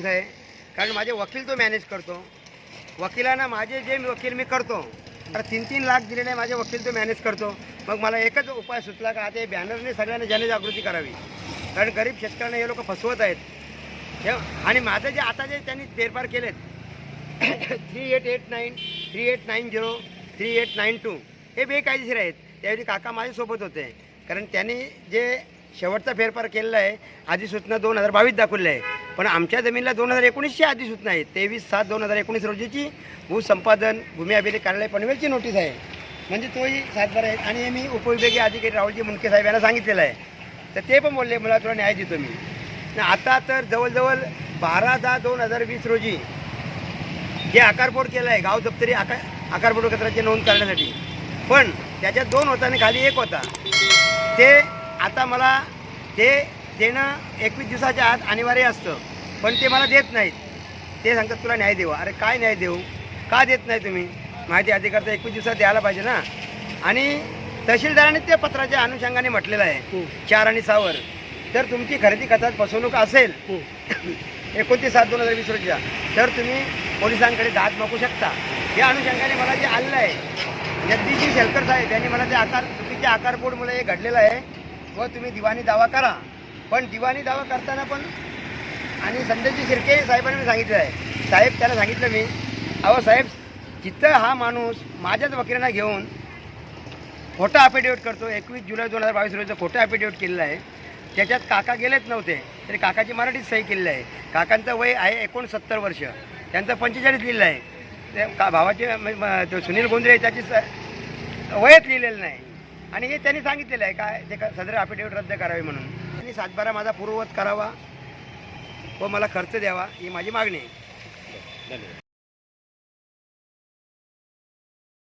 कारण माझे वकील तो मॅनेज करतो. वकिलांना माझे जे वकील मी करतो तर तीन तीन लाख दिलेले माझे वकील तो मॅनेज करतो. मग मला एकच उपाय सुचला का आता हे बॅनरने सगळ्यांना जनजागृती करावी. कारण गरीब शेतकऱ्यांना हे लोक फसवत आहेत. आणि माझं जे आता जे त्यांनी फेरफार केलेत three eight eight nine three eight nine zero three eight nine two हे बेकायदेशीर आहेत. त्यावेळी काका माझ्यासोबत होते. कारण त्यांनी जे शेवटचा फेरफार केलेला आहे अधिसूचना दोन हजार बावीस दाखवलेली आहे पण आमच्या जमिनीला दोन हजार एकोणीसची अधिसूचना आहे तेवीस सात दोन हजार एकोणीस रोजीची भूसंपादन भूमी अभिलेख कार्यालय पनवेलची नोटीस आहे. म्हणजे तोही सातबारा आहे. आणि हे मी उपविभागीय अधिकारी राहुलजी मुंडके साहेब यांना सांगितलेलं आहे. तर ते पण बोलले मला तुला न्याय देतो मी. आता तर जवळजवळ बारा दहा दोन हजार वीस रोजी जे आकारपोट केलं आहे गाव दप्तरी आकार आकारपोट कचऱ्याची नोंद करण्यासाठी. पण त्याच्यात दोन होता आणि खाली एक होता. ते आता मला ते देणं एकवीस दिवसाच्या आत अनिवार्य असतं. पण ते मला देत नाहीत. ते सांगतात तुला न्याय देऊ. अरे काय न्याय देऊ? का देत नाही तुम्ही? माहिती अधिकार तर एकवीस दिवसात द्यायला पाहिजे ना. आणि तहसीलदाराने त्या पत्राच्या अनुषंगाने म्हटलेलं आहे चार आणि सहावर. तर तुमची खरेदी खतात फसवणूक असेल एकोणतीस सात दोन हजार वीस रोजीचा तर तुम्ही पोलिसांकडे दाद मागू शकता. या अनुषंगाने मला जे आलेलं आहे जगदीशजी शेलकर साहेब यांनी मला ते आकार चुकीच्या आकारपोडमुळे हे घडलेलं आहे व तुम्ही दिवाणी दावा करा. पण दिवाणी दावा करताना पण आणि संजयजी शिर्के साहेबांनी सांगितलं आहे. साहेब त्याला सांगितलं मी. अहो साहेब जिथं हा माणूस माझ्याच वकिलांना घेऊन खोटा अफिडेविट करतो एकवीस जुलै दोन हजार बावीस रोजीचं खोटं अफिडेविट केलेलं आहे. त्याच्यात काका गेलेच नव्हते तरी काकाची मराठीत सही केलेलं आहे. काकांचं वय आहे एकोणसत्तर वर्ष. त्यांचं पंचेचाळीस लिहिलं आहे. ते का भावाचे सुनील गोंधळे त्याची स वयच लिहिलेलं नाही. आणि हे त्यांनी सांगितलेलं आहे काय ते का सदर अफिडेविट रद्द करावी म्हणून. आणि सातबारा माझा पूर्ववत करावा व मला खर्च द्यावा ही माझी मागणी आहे. धन्यवाद.